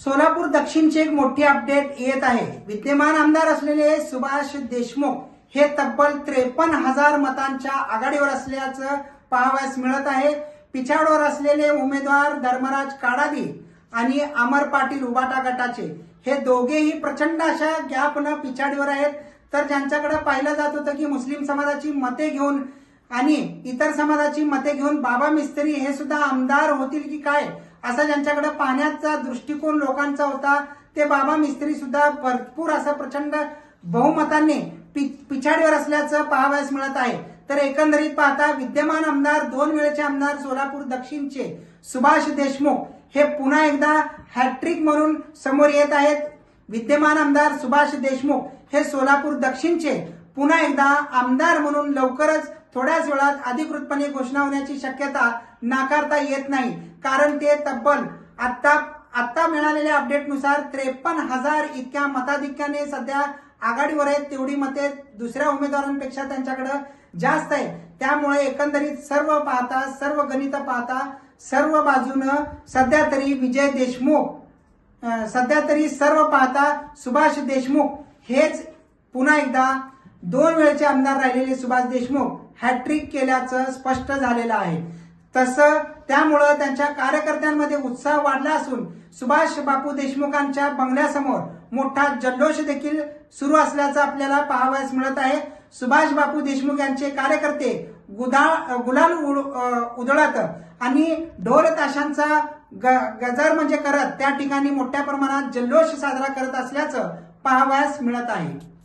सोलापूर दक्षिणची एक मोठी अपडेट येत आहे. विद्यमान आमदार असलेले सुभाष देशमुख हे तब्बल त्रेपन्न हजार मतांच्या आघाडीवर असल्याचं पाहावयास मिळत आहे. पिछाडवर असलेले उमेदवार धर्मराज काडादी आणि अमर पाटील उबाटा गटाचे हे दोघेही प्रचंड अशा गॅपनं पिछाडीवर आहेत. तर ज्यांच्याकडे पाहिलं जात होतं की मुस्लिम समाजाची मते घेऊन आणि इतर समाजाची मते घेऊन बाबा मिस्त्री हे सुद्धा आमदार होतील की काय असा ज्यांच्याकडे पाहण्याचा दृष्टिकोन लोकांचा होता ते बाबा मिस्त्री सुद्धा भरपूर असं प्रचंड बहुमतांनी पिछाडीवर असल्याचं पाहावयास मिळत आहे. तर एकंदरीत पाहता विद्यमान आमदार दोन वेळेचे आमदार सोलापूर दक्षिणचे सुभाष देशमुख हे पुन्हा एकदा हॅट्रिक म्हणून समोर येत आहेत. विद्यमान आमदार सुभाष देशमुख हे सोलापूर दक्षिणचे पुन्हा एकदा आमदार म्हणून लवकरच थोड्याच वेळात अधिकृतपणे घोषणा होण्याची शक्यता नाकारता येत नाही. कारण ते तब्बल आता आता मिळालेल्या अपडेटनुसार त्रेपन्न हजार इतक्या मताधिक्याने सध्या आघाडीवर आहेत तेवढी मते दुसऱ्या उमेदवारांपेक्षा त्यांच्याकडे जास्त आहे. त्यामुळे एकंदरीत सर्व पाहता सर्व गणित पाहता सर्व बाजूनं सध्या तरी विजय देशमुख सध्या तरी सर्व पाहता सुभाष देशमुख हेच पुन्हा एकदा दोन वेळचे आमदार राहिलेले सुभाष देशमुख हॅट्रिक केल्याचं स्पष्ट झालेलं आहे. तसं त्यामुळं त्यांच्या कार्यकर्त्यांमध्ये उत्साह वाढला असून सुभाष बापू देशमुखांच्या बंगल्यासमोर मोठा जल्लोष देखील सुरू असल्याचं आपल्याला पाहावयास मिळत आहे. सुभाष बापू देशमुख यांचे कार्यकर्ते गुदाळ गुलाल उड- अं, उधळत आणि ढोल ताशांचा ग- गजर म्हणजे करत त्या ठिकाणी मोठ्या प्रमाणात जल्लोष साजरा करत असल्याचं पाहावयास मिळत आहे.